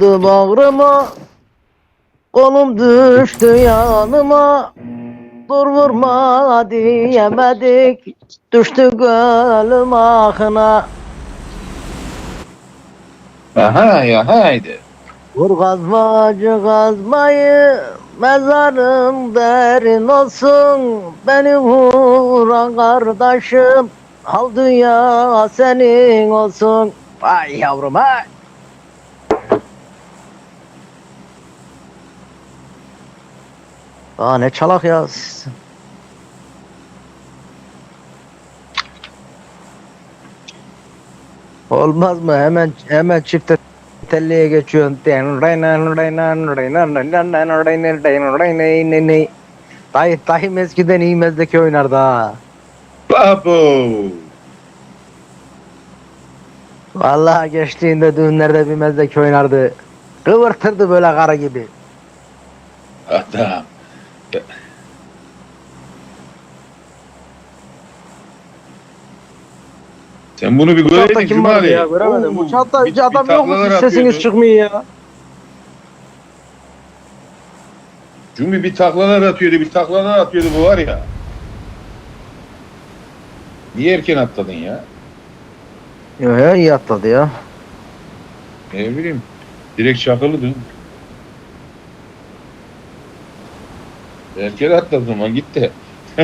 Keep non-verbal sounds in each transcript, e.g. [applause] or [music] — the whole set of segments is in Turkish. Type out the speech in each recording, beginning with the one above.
Dayandı bağrıma Kolum düştü yanıma. Dur vurma diyemedik Düştü gölüm ahına. Aha ya haydi. Vur kazmacı kazmayı Mezarım derin olsun. Beni vuran kardeşim Al dünya senin olsun. Vay yavrum ha Aa ne çalak ya. Olmaz mı? Hemen hemen çifte telliye geçiyorsun. Dayı, dayım eskiden iyi mezdeki oynardı ha. Babo. Vallahi geçtiğinde düğünlerde bir mezdeki oynardı. Kıvırtırdı böyle karı gibi. Adam. Sen bunu bir göreydin kim Cumali. ya göremedim. Oo, Uçakta bir- hiç adam bir yok mu? taklalar Siz Sesiniz çıkmıyor ya. Cumbi bir taklalar atıyordu, bir taklalar atıyordu bu var ya. Niye erken atladın ya? Yo ya iyi atladı ya. Ne bileyim. Direkt çakılıdın. Erken atladın ama gitti. [laughs]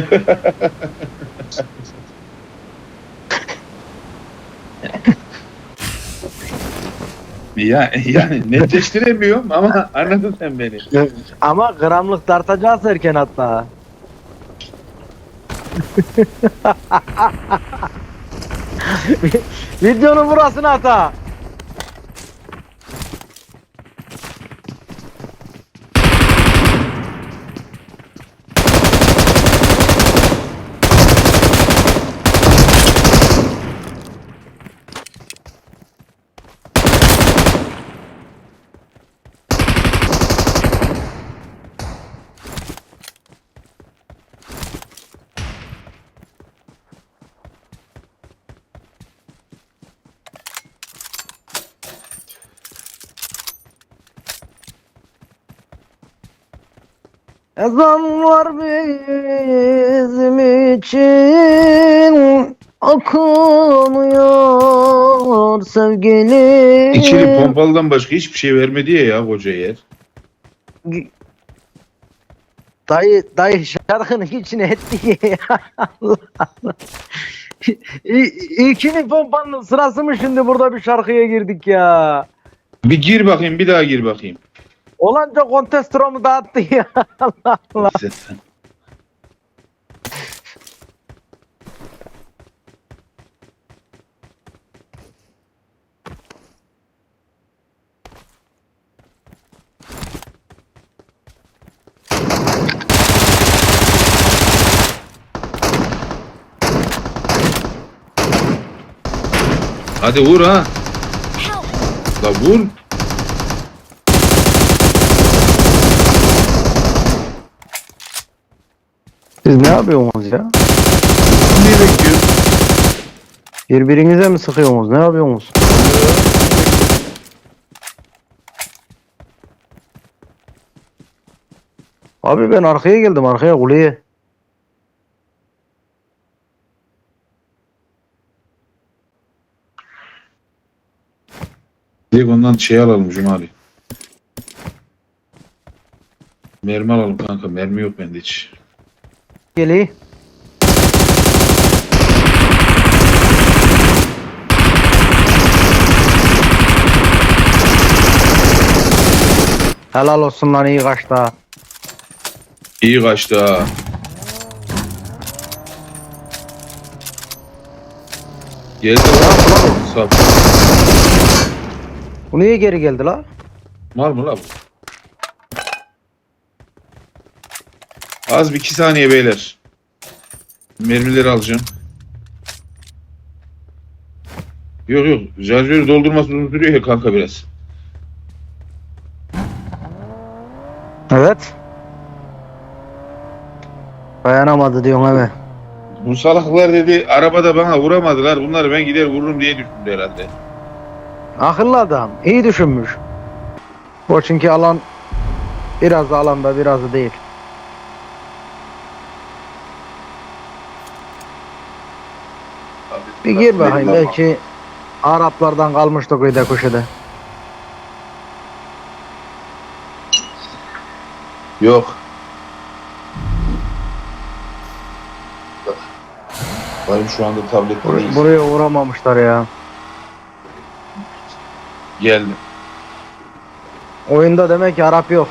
ya, yani netleştiremiyorum ama anladın sen beni. Ama gramlık tartacağız erken hatta. [laughs] Videonun burasını ata. Ezan var bizim için okunuyor sevgilim. İçeri pompalıdan başka hiçbir şey vermedi ya, ya koca yer. Dayı, dayı şarkının içine etti ya. Allah İlkini pompanın sırası mı şimdi burada bir şarkıya girdik ya. Bir gir bakayım, bir daha gir bakayım. Olanca kontestromu dağıttı ya. [laughs] Allah Allah. Zaten. Hadi vur ha. La vur. Siz ne yapıyorsunuz ya? Niye bekliyorsun? Birbirinize mi sıkıyorsunuz? Ne yapıyorsunuz? Abi ben arkaya geldim arkaya kuleye. Direkt ondan şey alalım Cumali. Mermi alalım kanka. Mermi yok bende hiç. Geli. Helal olsun lan iyi kaçtı ha. İyi kaçtı ha. Geldi lan. Sap. Bu niye geri geldi la? Var mı la bu? Az bir iki saniye beyler. Mermileri alacağım. Yok yok. Şarjörü doldurması uzun sürüyor ya kanka biraz. Evet. Dayanamadı diyorsun hemen. Bu salaklar dedi arabada bana vuramadılar. Bunları ben gider vururum diye düşündü herhalde. Akıllı adam. iyi düşünmüş. O çünkü alan biraz da alanda biraz da değil. Bir gir bakayım belki Araplardan kalmıştı kıyıda köşede. Yok. Bak. Benim şu anda tablette Bur- buraya uğramamışlar ya. Geldim. Oyunda demek ki Arap yok.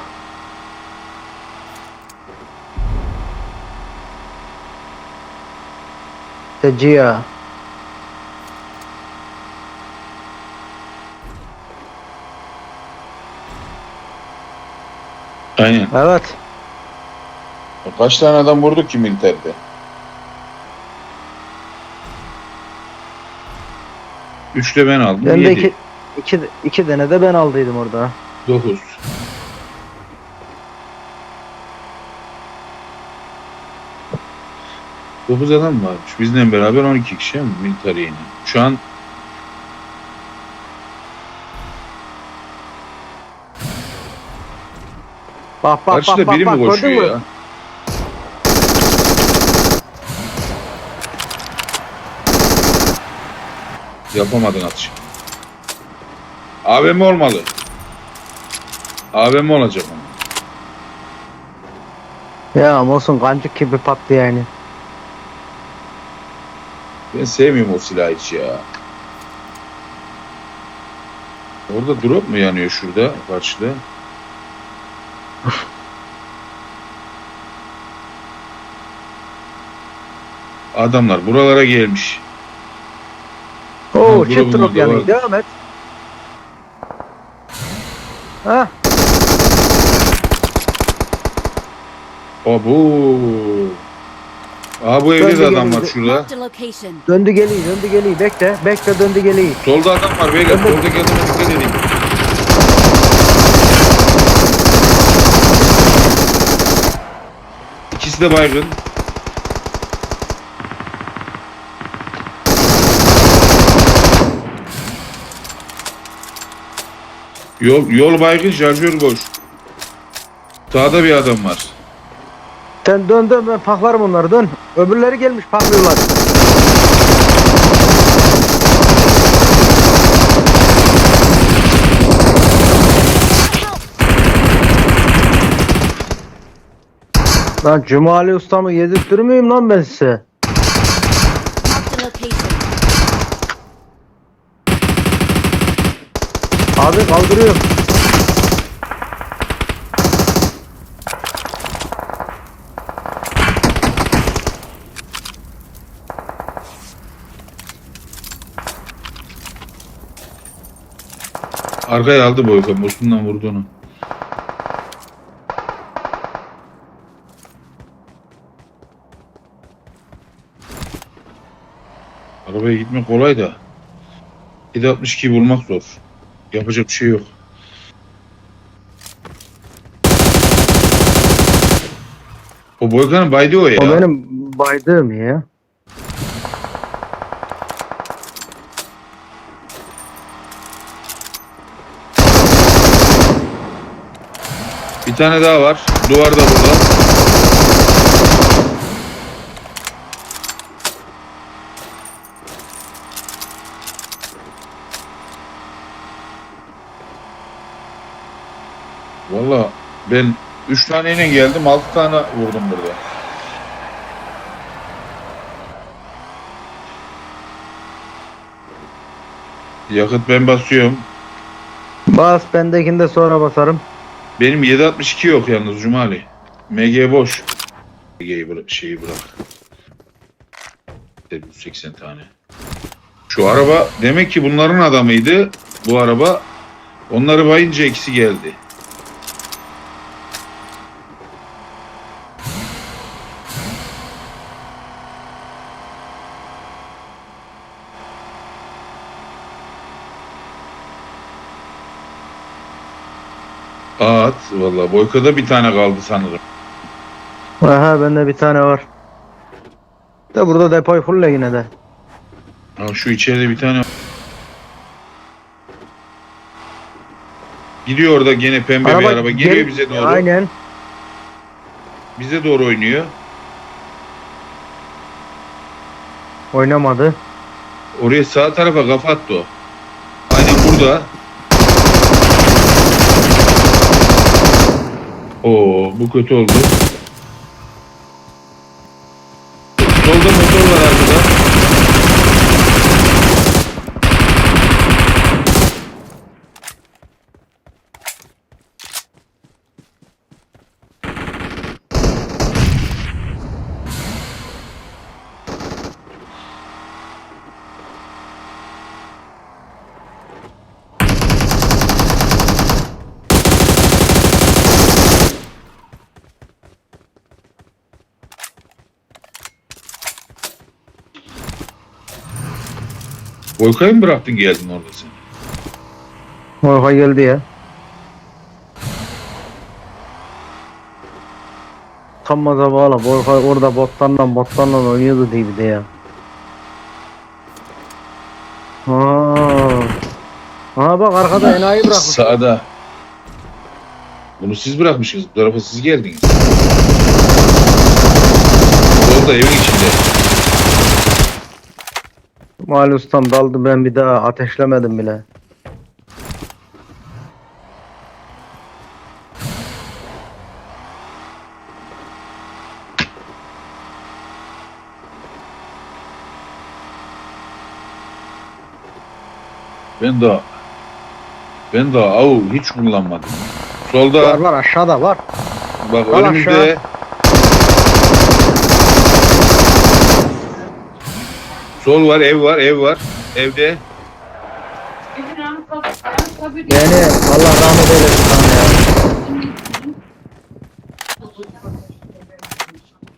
Tecia. Aynen. Evet. Kaç tane adam vurduk ki militerde? Üçte ben aldım. Ben de yedi. iki, iki, iki tane de ben aldıydım orada. Dokuz. Dokuz adam varmış. Bizden beraber 12 kişi mi? Militer yine. Şu an Bak bak karşıda bak biri bak mi gördün koşuyor mü? ya? Yapamadın atış. AVM olmalı. AVM olacak ama. Ya olsun kancık gibi pattı yani. Ben sevmiyorum o silahı hiç ya. Orada drop mu yanıyor şurada karşıda? Adamlar buralara gelmiş. Oo Ha, drop yanıyor. var. Devam et. Ha, Abo. Aa bu evde de Döndü adam var şurada. Marked a location. döndü geliyor döndü geliyor. Bekle bekle döndü geliyor. Solda adam var beyler. Döndü. Soldaki adama dikkat edin. İkisi de baygın. Yol, yol baygın şarjör boş. Sağda bir adam var. Sen dön dön ben paklarım onları dön. Öbürleri gelmiş paklıyorlar. Lan Cumali ustamı yedirttir miyim lan ben size? Abi kaldırıyorum. Arkaya aldı Boyka. Bosundan vurdu onu. Arabaya gitmek kolay da 762 bulmak zor. Yapacak bir şey yok. O Boykan'ın baydı o ya. O benim baydığım ya. Bir tane daha var. Duvarda burada. Valla ben 3 taneyle geldim 6 tane vurdum burada. Yakıt ben basıyorum. Bas bendekini de sonra basarım. Benim 762 yok yalnız Cumali. MG boş. MG'yi bırak, şeyi bırak. 80 tane. Şu araba demek ki bunların adamıydı. Bu araba onları bayınca ikisi geldi. At valla Boyka'da bir tane kaldı sanırım. Aha bende bir tane var. De burada depoyu fulle yine de. Ha, şu içeride bir tane Gidiyor orada gene pembe bir araba. Geliyor gel- bize doğru. Aynen. Bize doğru oynuyor. Oynamadı. Oraya sağ tarafa kafa attı o. Aynen burada. Oo bu kötü oldu. Solda motor var arkada. Volkayı mı bıraktın geldin orada sen? Orha geldi ya. Utanmaza bağla. Borha orada botlarla botlarla oynuyordu diye bir de ya. Aa. Aa bak arkada enayi bırakmış. Sağda. Bunu siz bırakmışsınız. Bu tarafa siz geldiniz. Orada evin içinde. Mali ustam daldı ben bir daha ateşlemedim bile. Ben daha ben daha av hiç kullanmadım. Var Solda var aşağıda var. bak Al önümüzde aşağı. Sol var, ev var, ev var. Evde Yani Allah rahmet eylesin sana ya.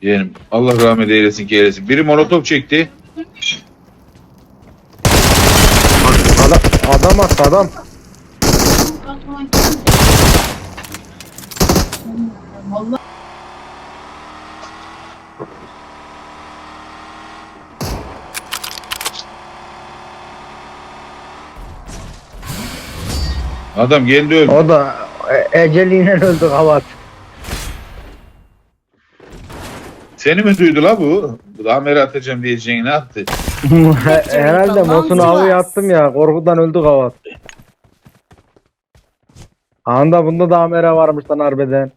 yeğenim. Allah rahmet eylesin ki eylesin. Biri molotof çekti. Adam, adam attı adam. Adam geldi öldü. O da e- eceliyle öldü kavat. Seni mi duydu la bu? Amere atacağım diyeceğini ne yaptı? [laughs] Herhalde Mosun avı yattım ya korkudan öldü kavat. Anda bunda da amere varmış lan harbiden.